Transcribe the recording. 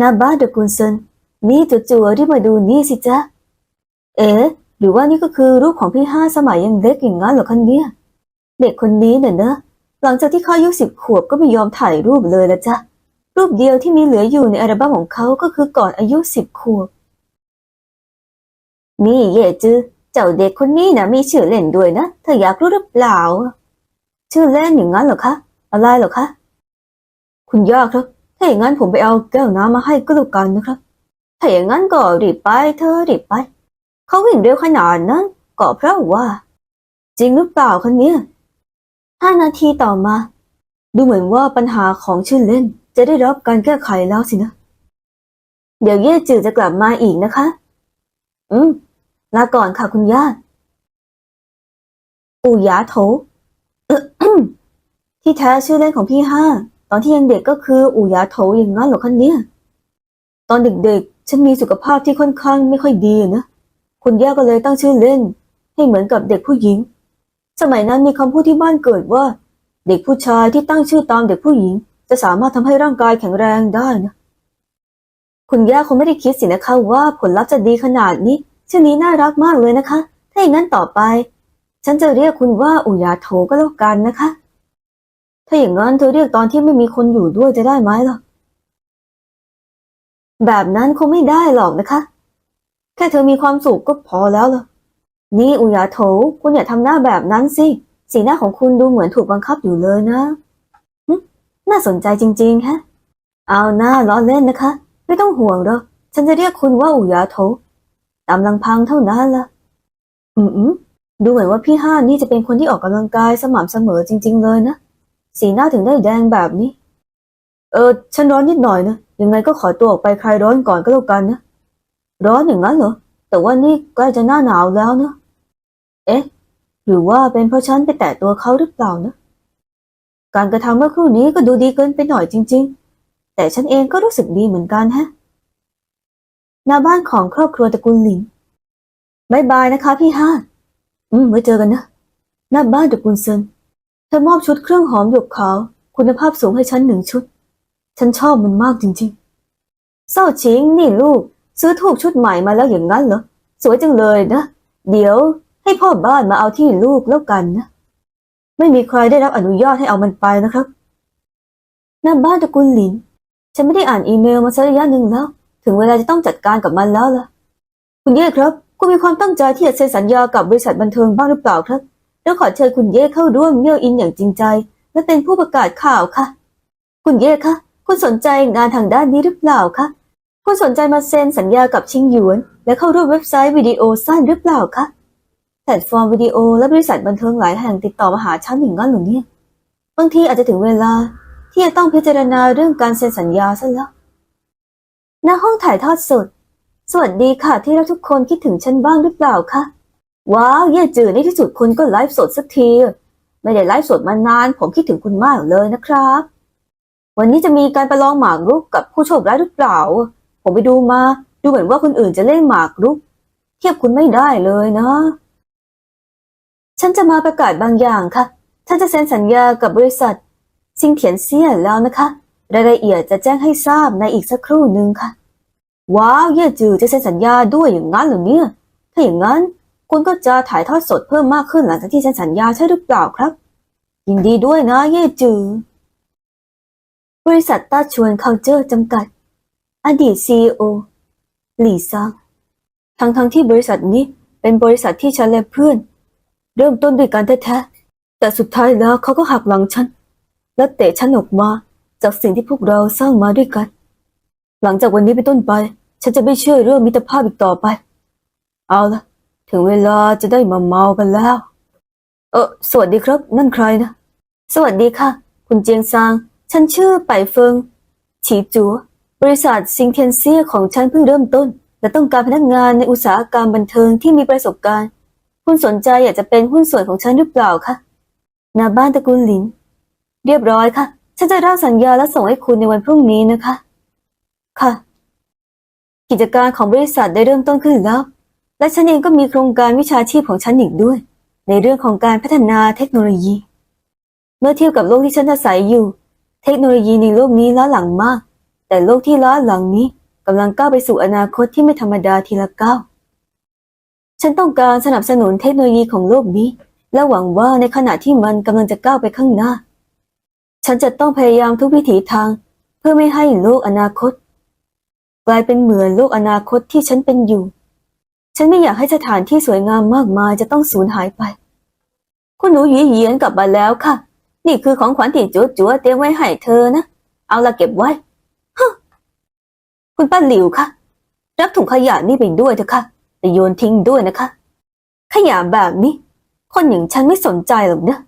หน้าบ้านตระกูลเซนนี่จู่ๆที่มาดูนี่สิจ๊ะ เอ๊ะหรือว่านี่ก็คือรูปของพี่ห้าสมัยยังเล็กอย่างนั้นเหรอคะเนี่ย เด็กคนนี้เนี่ยนะ หลังจากที่เขาอายุสิบขวบก็ไม่ยอมถ่ายรูปเลยละจ๊ะรูปเดียวที่มีเหลืออยู่ในอัลบั้มของเขาก็คือก่อนอายุสิบขวบ นี่เย่จือเจ้าเด็กคนนี้นะมีชื่อเล่นด้วยนะเธออยากรู้หรือเปล่า ชื่อเล่นอย่างนั้นเหรอคะ อะไรเหรอคะ คุณย่าครับ ถ้าอย่างนั้นผมไปเอาแก้วน้ำมาให้ก็แล้วกันนะครับ ถ้าอย่างนั้นก็รีบไปเธอรีบไป เขาวิ่งเร็วขนาดนั้นก็เพราะว่า จริงหรือเปล่าคะเนี่ยห้านาทีต่อมา ดูเหมือนว่าปัญหาของชื่อเล่นจะได้รับการแก้ไขแล้วสินะ เดี๋ยวเย่จือจะกลับมาอีกนะคะ อืม ลาก่อนค่ะคุณย่าอู่หยาโถที่แท้ชื่อเล่นของพี่ห้า ตอนที่ยังเด็กก็คืออู่ยาโถอย่างนั้นหรอคะเนี่ย ตอนเด็กๆ ฉันมีสุขภาพที่ค่อนข้างไม่ค่อยดีนะ คุณย่าก็เลยตั้งชื่อเล่น ให้เหมือนกับเด็กผู้หญิง สมัยนั้นมีคำพูดที่บ้านเกิดว่า เด็กผู้ชายที่ตั้งชื่อตามเด็กผู้หญิง จะสามารถทำให้ร่างกายแข็งแรงได้นะ คุณย่าคงไม่ได้คิดสินะคะว่าผลลัพธ์จะดีขนาดนี้ ชื่อนี้น่ารักมากเลยนะคะ ถ้าอย่างนั้นต่อไป ฉันจะเรียกคุณว่าอุยาโถก็แล้วกันนะคะ ถ้าอย่างนั้นเธอเรียกตอนที่ไม่มีคนอยู่ด้วยจะได้ไหมล่ะ แบบนั้นคงไม่ได้หรอกนะคะ แค่เธอมีความสุขก็พอแล้วล่ะ นี่อุยาโถคุณอย่าทำหน้าแบบนั้นสิ สีหน้าของคุณดูเหมือนถูกบังคับอยู่เลยนะหึน่าสนใจจริงๆฮะ เอาหน้าล้อเล่นนะคะ ไม่ต้องห่วงหรอกฉันจะเรียกคุณว่าอุยาโถตามลำพังเท่านั้นละอืมดูเหมือนว่าพี่ห้านี่จะเป็นคนที่ออกกำลังกายสม่ำเสมอจริง ๆ เลยนะ สีหน้าถึงได้แดงแบบนี้ เออ ฉันร้อนนิดหน่อยนะ ยังไงก็ขอตัวออกไปคลายร้อนก่อนก็แล้วกันนะ ร้อนอย่างนั้นเหรอ แต่ว่านี่ใกล้จะหน้าหนาวแล้วนะ เอ๊ะ หรือว่าเป็นเพราะฉันไปแตะตัวเขาหรือเปล่านะ การกระทำเมื่อครู่นี้ก็ดูดีเกินไปหน่อยจริง ๆ แต่ฉันเองก็รู้สึกดีเหมือนกันฮะ หน้าบ้านของครอบครัวตระกูลหลินบายบายนะคะ พี่ห้าอืมไว้เจอกันนะ หน้าบ้านตระกูลเซิน เธอมอบชุดเครื่องหอมหยกขาว คุณภาพสูงให้ฉันหนึ่งชุด ฉันชอบมันมากจริงๆ เศร้าชิงนี่ลูก ซื้อถูกชุดใหม่มาแล้วอย่างนั้นเหรอ สวยจังเลยนะ เดี๋ยวให้พ่อบ้านมาเอาที่ลูกแล้วกันนะ ไม่มีใครได้รับอนุญาตให้เอามันไปนะครับหน้าบ้านตระกูลหลิน ฉันไม่ได้อ่านอีเมลมาสักระยะหนึ่งแล้ว ถึงเวลาจะต้องจัดการกับมันแล้วล่ะ คุณเย่ครับ คุณมีความตั้งใจที่จะเซ็นสัญญากับบริษัทบันเทิงบ้างหรือเปล่าครับ แล้วขอเชิญคุณเย่เข้าร่วมเมี่ยวอินอย่างจริงใจ และเป็นผู้ประกาศข่าวค่ะ คุณเย่คะคุณสนใจงานทางด้านนี้หรือเปล่าคะคุณสนใจมาเซ็นสัญญากับชิงหยวน และเข้าร่วมเว็บไซต์วิดีโอสั้นหรือเปล่าคะแพลตฟอร์มวิดีโอและบริษัทบันเทิงหลายแห่งติดต่อมาหาฉันอย่างนั้นหรือเนี่ยบางทีอาจจะถึงเวลาที่จะต้องพิจารณาเรื่องการเซ็นสัญญาซะแล้วณห้องถ่ายทอดสด สวัสดีค่ะที่เราทุกคนคิดถึงฉันบ้างหรือเปล่าคะ ว้าวเย่จือในที่สุดคุณก็ไลฟ์สดสักที ไม่ได้ไลฟ์สดมานาน ผมคิดถึงคุณมากเลยนะครับ วันนี้จะมีการประลองหมากรุกกับผู้โชคร้ายหรือเปล่า ผมไปดูมาดูเหมือนว่าคนอื่นจะเล่นหมากรุก เทียบคุณไม่ได้เลยนะ ฉันจะมาประกาศบางอย่างค่ะฉันจะเซ็นสัญญากับบริษัทซิงเถียนเซียแล้วนะคะ รายละเอียดจะแจ้งให้ทราบในอีกสักครู่หนึ่งค่ะ ว้าวเย่จือจะเซ็นสัญญาด้วยอย่างนั้นเหรือเนี่ยถ้าอย่างนั้น คุณก็จะถ่ายทอดสดเพิ่มมากขึ้นหลังจากที่เซ็นสัญญาใช่หรือเปล่าครับ ยินดีด้วยนะเย่จือบริษัทต้าชวนเคาเจอร์จำกัด อดีตซีอหลี่ซางทั้งทั้งที่บริษัทนี้เป็นบริษัทที่ฉันและเพื่อน เริ่มต้นด้วยกันแท้ๆแต่สุดท้ายแล้วเขาก็หักหลังฉัน และเตะฉันออกมาจากสิ่งที่พวกเราสร้างมาด้วยกัน หลังจากวันนี้เป็นต้นไป ฉันจะไม่เชื่อเรื่องมิตรภาพอีกต่อไป เอาละ ถึงเวลาจะได้มาเมากันแล้ว เออสวัสดีครับ นั่นใครนะ สวัสดีค่ะ คุณเจียงซาง ฉันชื่อไปเฟิง ฉีจัว บริษัทซิงเทียนเซียของฉันเพิ่งเริ่มต้น และต้องการพนักงานในอุตสาหกรรมบันเทิงที่มีประสบการณ์ คุณสนใจอยากจะเป็นหุ้นส่วนของฉันหรือเปล่าคะนาบ้านตระกูลหลิน เรียบร้อยค่ะ ฉันจะร่างสัญญาและส่งให้คุณในวันพรุ่งนี้นะคะ ค่ะ กิจการของบริษัทได้เริ่มต้นขึ้นแล้ว และฉันเองก็มีโครงการวิชาชีพของฉันอีกด้วย ในเรื่องของการพัฒนาเทคโนโลยี เมื่อเทียบกับโลกที่ฉันอาศัยอยู่ เทคโนโลยีในโลกนี้ล้าหลังมาก แต่โลกที่ล้าหลังนี้กำลังก้าวไปสู่อนาคตที่ไม่ธรรมดาทีละก้าวฉันต้องการสนับสนุนเทคโนโลยีของโลกนี้ และหวังว่าในขณะที่มันกำลังจะก้าวไปข้างหน้า ฉันจะต้องพยายามทุกวิถีทาง เพื่อไม่ให้โลกอนาคต กลายเป็นเหมือนโลกอนาคตที่ฉันเป็นอยู่ ฉันไม่อยากให้สถานที่สวยงามมากมายจะต้องสูญหายไป คุณหนูหยีเหยียนกลับมาแล้วค่ะ นี่คือของขวัญที่จัวจัวเตรียมไว้ให้เธอนะ เอาละเก็บไว้ฮึคุณป้าหลิวค่ะ รับถุงขยะนี่ไปด้วยเถอะค่ะแต่โยนทิ้งด้วยนะคะ ขยะแบบนี้ คนอย่างฉันไม่สนใจหรอกเนะ